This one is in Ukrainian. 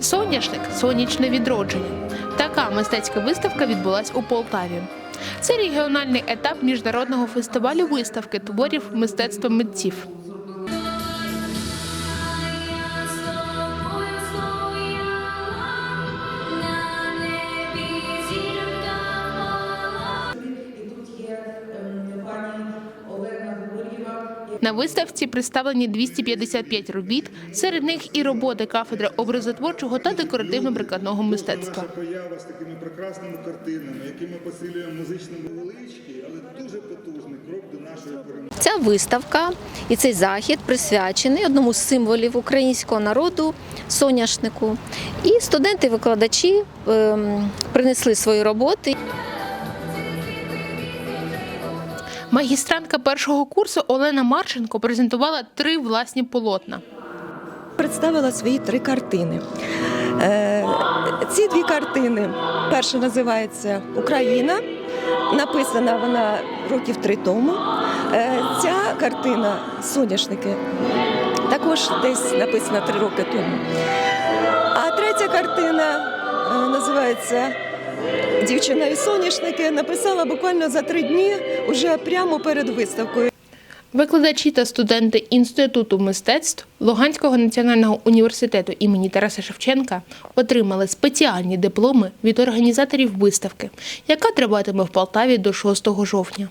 Соняшник сонячне відродження. Така мистецька виставка відбулась у Полтаві. Це регіональний етап міжнародного фестивалю виставки творів мистецтва митців. На виставці представлені 255 робіт, серед них і роботи кафедри образотворчого та декоративно-прикладного мистецтва. Поява з такими прекрасними картинами, які ми посилюємо музично невеличкий, але дуже потужний крок до нашої перемоги. Ця виставка і цей захід присвячений одному з символів українського народу соняшнику. І студенти-викладачі ем, принесли свої роботи. Магістрантка першого курсу Олена Марченко презентувала три власні полотна. представила свої три картини. Е, Ці дві картини. Перша називається Україна. Написана вона років три тому. Е, Ця картина Соняшники також десь написана три роки тому. А третя картина е, називається Дівчина і соняшники. Написала буквально за три дні, уже прямо перед виставкою. Викладачі та студенти Інституту мистецтв Луганського національного університету імені Тараса Шевченка отримали спеціальні дипломи від організаторів виставки, яка триватиме в Полтаві до 6 жовтня.